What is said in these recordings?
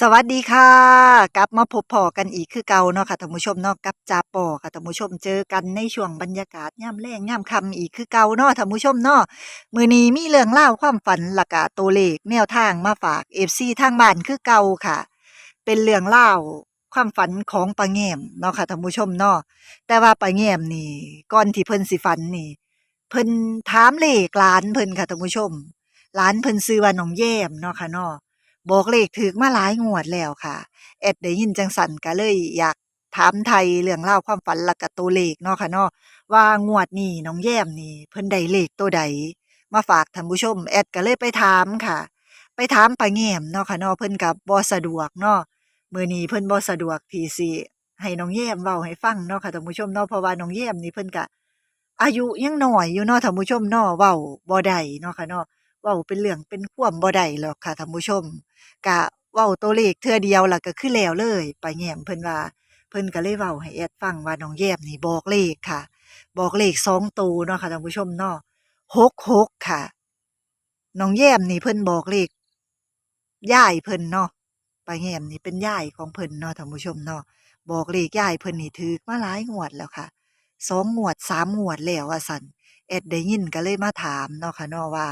สวัสดีค่ะ กลับมาพบพอกันอีกคือเก่าเนาะค่ะท่านผู้ชมเนาะกับจาปอค่ะท่านผู้ชมเจอกันในช่วงบรรยากาศยามแลงยามค่ำอีกคือเก่าเนาะท่านผู้ชมเนาะมือนี้มีเรื่องเล่าความฝันและกะตัวเลขแนวทางมาฝาก FC ทางบ้านคือเก่าค่ะ เป็นเรื่องเล่าความฝันของป้าแงมเนาะค่ะท่านผู้ชมเนาะแต่ว่าป้าแงมนี่ก่อนที่เพิ่นสิฝันนี่ เพิ่นถามเลขหลานเพิ่นค่ะท่านผู้ชมหลานเพิ่นชื่อว่าน้องแย้มเนาะค่ะเนาะ บอกเลขถูกมาหลายงวดแล้วค่ะ แอดได้ยินจังสันก็เลยอยากถามไทยเรื่องเล่าความฝันและก็ตัวเลขเนาะค่ะเนาะว่างวดนี้น้องแย้มนี่เพิ่นได้เลขตัวใด มาฝากท่านผู้ชม แอดก็เลยไปถามค่ะ ไปถามป้าแง้มเนาะค่ะเนาะเพิ่นก็บ่สะดวกเนาะมื้อนี้เพิ่นบ่สะดวกที่สิให้น้องแย้มเว้าให้ฟังเนาะค่ะท่านผู้ชมเนาะเพราะว่าน้องแย้มนี่เพิ่นก็อายุยังน้อยอยู่เนาะท่านผู้ชมเนาะเว้าบ่ได้เนาะค่ะเนาะ เว้าเป็นเรื่องเป็นความบ่ได้หรอกค่ะท่านผู้ชมกะเว้าตัวเลขเทื่อเดียวล้วก็คือแล้วเลยไปแย้มเพิ่นว่าเพิ่นก็เลยเว้าให้แอดฟังว่าน้องแย้มนี่บอกเลขค่ะ บอกเลขสองตัวเนาะค่ะท่านผู้ชมเนาะ66ค่ะน้องแย้มนี่เพิ่นบอกเลขย่ายเพิ่นเนาะไปแย้มนี่เป็นย่ายของเพิ่นเนาะท่านผู้ชมเนาะบอกเลขย่ายเพิ่นนี่ถูกมาหลายงวดแล้วค่ะสองงวดสามงวดแล้วว่าซั่น แอดได้ยินก็เลยมาถามเนาะค่ะเนาะว่า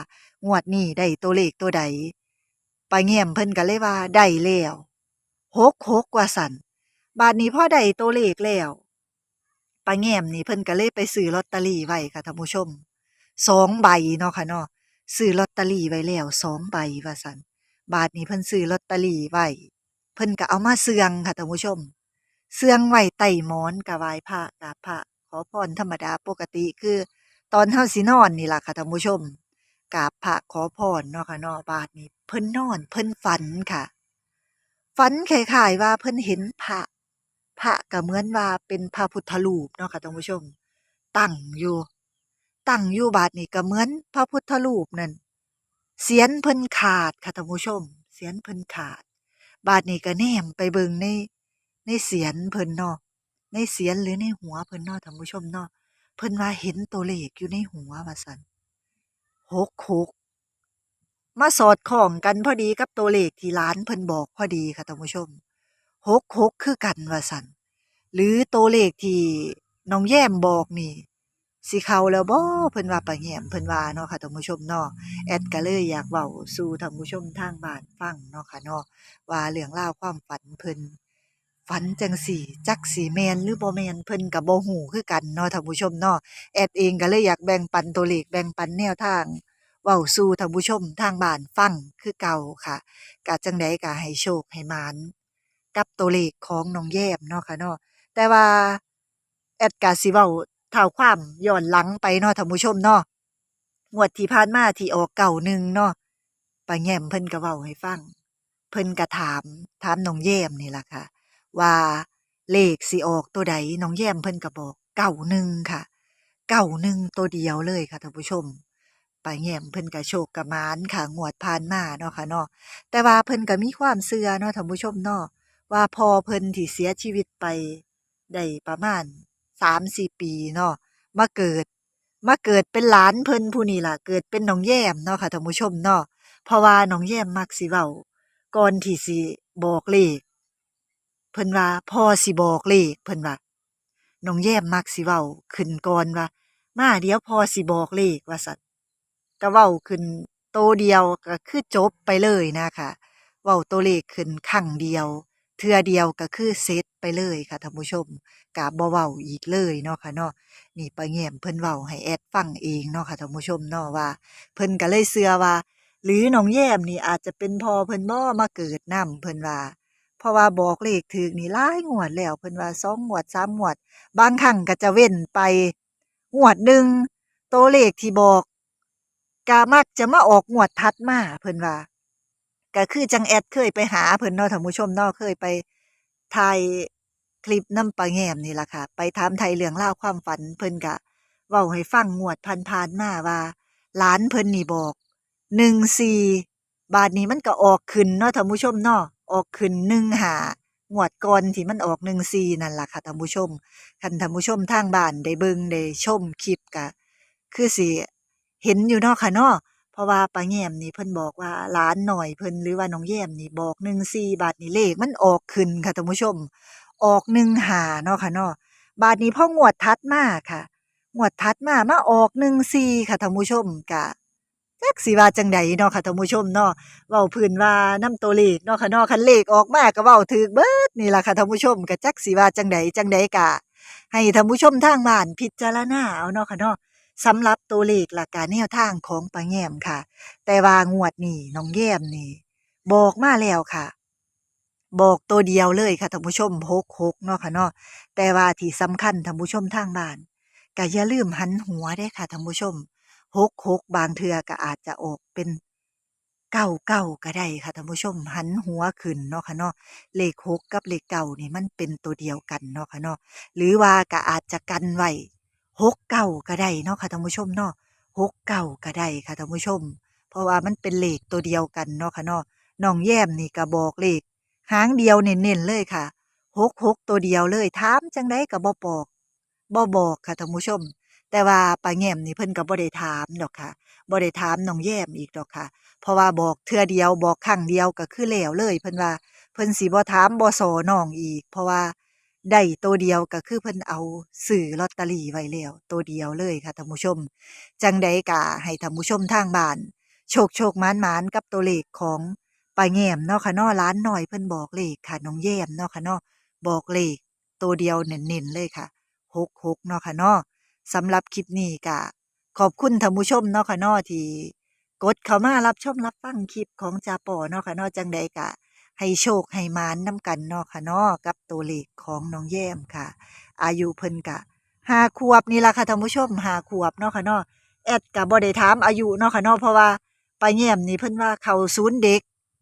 งวดนี้ได้ตัวเลขตัวใดป้าแง้มเพิ่นก็เลยว่าได้แล้ว66ว่าซั่นบาดนี้พ่อได้ตัวเลขแล้วป้าแง้มนี่เพิ่นก็เลยไปซื้อลอตเตอรี่ไว้ค่ะท่านผู้ชมสองใบเนาะค่ะเนาะซื้อลอตเตอรี่ไว้แล้วสองใบว่าซั่นบาดนี้เพิ่นซื้อลอตเตอรี่ไว้เพิ่นก็เอามาเสื่องค่ะท่านผู้ชม เสื่องไว้ใต้หมอนก็ไหว้พระกราบพระขอพรธรรมดาปกติคือ ตอนเฮาสินอนนี่ล่ะค่ะท่านผู้ชมกราบพระขอพรเนาะค่ะเนาะบาดนี้เพิ่นนอนเพิ่นฝันค่ะ ฝันคล้ายๆว่าเพิ่นเห็นพระพระก็เหมือนว่าเป็นพระพุทธรูปเนาะค่ะท่านผู้ชม ตั้งอยู่ ตั้งอยู่บาดนี้ก็เหมือนพระพุทธรูปนั่นเสียนเพิ่นขาดค่ะท่านผู้ชม เสียนเพิ่นขาด บาดนี้ก็แนมไปเบิ่งในในเสียนเพิ่นเนาะในเสียนหรือในหัวเพิ่นเนาะท่านผู้ชมเนาะ เพิ่นว่าเห็นตัวเลขอยู่ในหัวว่าซั่น66มาสอดคล้องกันพอดีกับตัวเลขที่หลานเพิ่นบอกพอดีค่ะท่านผู้ชม66คือกันว่าซั่นหรือตัวเลขที่น้องแย้มบอกนี่สิเขาแล้วบ่เพิ่นว่าป้าแยมเพิ่นว่าเนาะค่ะท่านผู้ชมเนาะแอดก็เลยอยากเว้าสู่ท่านผู้ชมทางบ้านฟังเนาะค่ะเนาะว่าเรื่องราวความฝันเพิ่น ฝันจังซี่จักสิแมนหรือบ่แมนเพิ่นก็บ่ฮู้คือกันเนาะท่านผู้ชมเนาะแอดเองก็เลยอยากแบ่งปันตัวเลขแบ่งปันแนวทางเว้าสู่ท่านผู้ชมทางบ้านฟังคือเก่าค่ะกะจังใดก็ให้โชคให้หมานกับตัวเลขของน้องแย้มเนาะค่ะเนาะแต่ว่าแอดก็สิเว้าเท้าความย้อนหลังไปเนาะท่านผู้ชมเนาะงวดที่ผ่านมาที่ออกเก่าหนึ่งเนาะป้าแย้มเพิ่นก็เว้าให้ฟัง เพิ่นก็ถามถามน้องแย้มนี่ล่ะค่ะ ว่าเลขสิออกตัวใดน้องแย้มเพิ่นก็บอกเก้าหนึ่งค่ะเก้าหนึ่งตัวเดียวเลยค่ะท่านผู้ชมป้าแย้มเพิ่นก็โชคก็หมานค่ะงวดผ่านมาเนาะค่ะเนาะแต่ว่าเพิ่นก็มีความเชื่อเนาะท่านผู้ชมเนาะว่าพอเพิ่นที่เสียชีวิตไปได้ประมาณ3-4ปีเนาะมาเกิด มาเกิดเป็นหลานเพิ่นผู้นี้ล่ะ เกิดเป็นน้องแย้มเนาะค่ะท่านผู้ชมเนาะเพราะว่าน้องแย้มมักสิเว้าก่อนที่สิบอกเลข เพิ่นว่าพ่อสิบอกเลขเพิ่นว่าน้องแย้มมักสิเว้าขึ้นก่อนว่า มาเดี๋ยวพ่อสิบอกเลขว่าซั่นก็เว้าขึ้นโตเดียวก็คือจบไปเลยนะคะเว้าตัวเลขขึ้นครั้งเดียว เทื่อเดียวก็คือเสร็จไปเลยค่ะท่านผู้ชมก็บ่เว้าอีกเลยเนาะค่ะเนาะนี่ป้าแย้มเพิ่นเว้าให้แอดฟังเองเนาะค่ะท่านผู้ชมเนาะว่า เพิ่นก็เลยเชื่อว่า หรือน้องแย้มนี่อาจจะเป็นพ่อเพิ่นบ่มาเกิดนำเพิ่นว่า เพราะว่าบอกเลขถูกนี่หลายงวดแล้วเพิ่นว่า2งงวด3งวด บางครั้งก็จะเว้นไปงวดหนึ่งตัวเลขที่บอกก็มักจะมาออกงวดถัดมาเพิ่นว่าก็คือจังแอดเคยไปหาเพิ่นเนาะท่านผู้ชมเนาะเคยไปถ่ายคลิปน้ำป้าแงมนี่ล่ะค่ะ ไปถามไทยเรื่องราความฝันเพิ่นก็เว้าให้ฟังงวดผ่านมาว่าหลานเพิ่นนี่บอก14บาดนี้มันก็ออกขึ้นเนาะท่านผู้ชมเนาะ ออกขึ้น15งหางวดก่อนที่มันออก14นั่นล่ะค่ะท่านผู้ชมคันท่านผู้ชมทางบ้านได้เบิ่งได้ชมคลิปก็คือสิเห็นอยู่เนาะค่ะเนาะเพราะว่าป้าแย้มนี่เพิ่นบอกว่าหลานหน้อยเพิ่นหรือว่าน้องแย้มนี่บอก14บัดนี้เลขมันออกขึ้นค่ะท่านผู้ชม ออก15เนาะค่ะเนาะบาดนี้พ่องวดถัดมาค่ะงวดถัดมามาออก14ค่ะท่านผู้ชมก็ จักสิว่าจังใดเนาะค่ะท่านผู้ชมเนาะเว้าพื้นว่านำตัวเลขเนาะค่ะเนาะคันเลขออกมาก็เว้าถูกเบิดนี่ล่ะค่ะท่านผู้ชมก็จักสิว่าจังใดจังใดก็ให้ท่านผู้ชมทางบ้านพิจารณาเอาเนาะค่ะเนาะสำหรับตัวเลขและก็แนวทางของป้าแย้มค่ะ แต่ว่างวดนี้น้องแย้มนี่ บอกมาแล้วค่ะ บอกตัวเดียวเลยค่ะท่านผู้ชม66เนาะค่ะเนาะแต่ว่าที่สำคัญท่านผู้ชมทางบ้านก็อย่าลืมหันหัวเด้ค่ะท่านผู้ชม 66บางเทือก็อาจจะออกเป็น99ก็ได้ค่ะท่านผู้ชมหันหัวขึ้นเนาะค่ะเนาะเลข6กับเลขเก้านี่มันเป็นตัวเดียวกันเนาะค่ะเนาะหรือว่าก็อาจจะกันไว้69ก็ได้เนาะค่ะท่านผู้ชมเนาะ69ก็ได้ค่ะท่านผู้ชม เพราะว่ามันเป็นเลขตัวเดียวกันเนาะค่ะเนาะน้องแย้มนี่ก็บอกเลขหางเดียวเน้นๆเลยค่ะหกหกตัวเดียวเลยถามจังได้ก็บ่บอกบ่บอกค่ะท่านผู้ชม แต่ว่าป้าแย้มนี่เพิ่นก็บ่ได้ถามดอกค่ะบ่ได้ถามน้องแย้มอีกดอกค่ะ เพราะว่าบอกเทื่อเดียวบอกครั้งเดียวก็คือแล้วเลย เพิ่นว่าเพิ่นสิบ่ถามบ่สอน้องอีก เพราะว่าได้ตัวเดียวก็คือเพิ่นเอาซื้อลอตเตอรี่ไว้แล้วตัวเดียวเลยค่ะท่านผู้ชม จังใดก็ให้ท่านผู้ชมทางบ้าน โชคโชคมานมานกับตัวเลขของป้าแย้มเนาะค่ะเนาะร้านหน่อยเพิ่นบอกเลขค่ะน้องแย้มเนาะค่ะเนาะบอกเลขตัวเดียวเน้นๆเลยค่ะหกหกเนาะค่ะเนาะ สำหรับคลิปนี้ก็ขอบคุณท่านผู้ชมเนาะค่ะนาะที่กดเข้ามารับชมรับฟังคลิปของจาปอเนาะค่ะนาะจังใดก็ให้โชคให้มานนํกันเนาะค่ะนาะกับตัวเลขของน้องแย้มค่ะ อายุเพิ่นก็ห้าขวบนี่ละค่ะท่านผู้ชมห้าขวบเนาะค่ะนาะแอดก็บ่ได้ถามอายุเนาะค่ะนาะเพราะว่าไปแย้มนี่เพิ่นว่าเข้าศูนย์เด็ก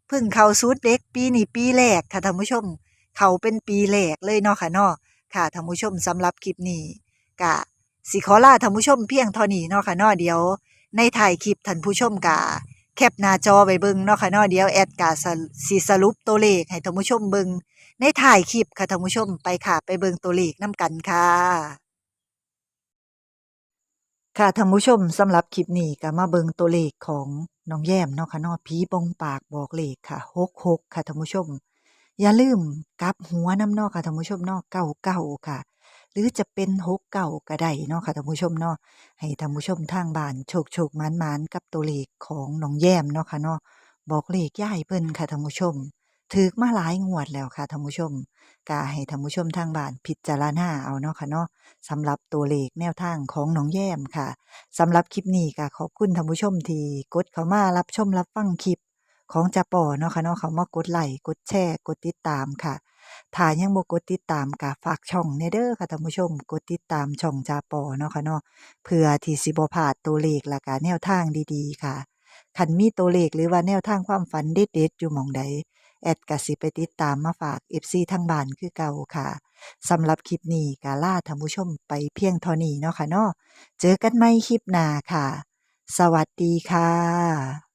เพิ่งเข้าศูนย์เด็ก ปีนี้ปีแรกค่ะท่านผู้ชม เขาเป็นปีแรกเลยเนาะค่ะนาะค่ะท่านผู้ชมสำหรับคลิปนี้ก็ สิขอลาท่านผู้ชมเพียงเท่านี้เนาะค่ะเนาะเดี๋ยว ในถ่ายคลิปท่านผู้ชมก็แคปหน้าจอไว้เบิ่งเนาะค่ะเนาะเดี๋ยวแอดก็สิสรุปตัวเลขให้ท่านผู้ชมเบิ่งในถ่ายคลิปค่ะท่านผู้ชมไปค่ะ ไปเบิ่งตัวเลขนํกันค่ะ ค่ะท่านผู้ชมสำหรับคลิปนี้ก็มาเบิ่งตัวเลขของน้องแย้มเนาะค่ะเนาะผีปองปากบอกเลขค่ะ66ค่ะท่านผู้ชม อย่าลืมกลับหัวน้ำนาะค่ะท่านผู้ชมเนาะ99ค่ะ รือจะเป็น69ก็ได้เนาะค่ะท่านผู้ชมเนาะให้ท่านผู้ชมทางบ้านโชคๆหมานๆกับตัวเลขของน้องแย้มเนาะค่ะเนาะบอกเลขยายเพิ่นค่ะท่านผู้ชมถูกมาหลายงวดแล้วค่ะท่านผู้ชมก็ให้ท่านผู้ชมทางบ้านพิจารณาเอาเนาะค่ะเนาะสำหรับตัวเลขแนวทางของน้องแย้มค่ะสำหรับคลิปนี้ก็ขอบคุณท่านผู้ชมที่กดเข้ามารับชมรับฟังคลิปของจาปอเนาะค่ะเนาะเขามากดไลค์กดแชร์กดติดตามค่ะ ถ้ายังบ่กดติดตามก็ฝากช่องแหน่เด้อค่ะท่านผู้ชม กดติดตามช่องจาปอเนาะค่ะเนาะเพื่อที่สิบ่พลาดตัวเลขและก็แนวทางดีๆค่ะคันมีตัวเลขหรือว่าแนวทางความฝันเด็ดๆอยู่หม้องใดแอดกสิไปติดตามมาฝาก FC ทางบ้านคือเก่าค่ะสำหรับคลิปนี้ก็ลาท่านผู้ชมไปเพียงเท่านี้เนาะค่ะเนาะเจอกันใหม่คลิปหน้าค่ะ สวัสดีค่ะ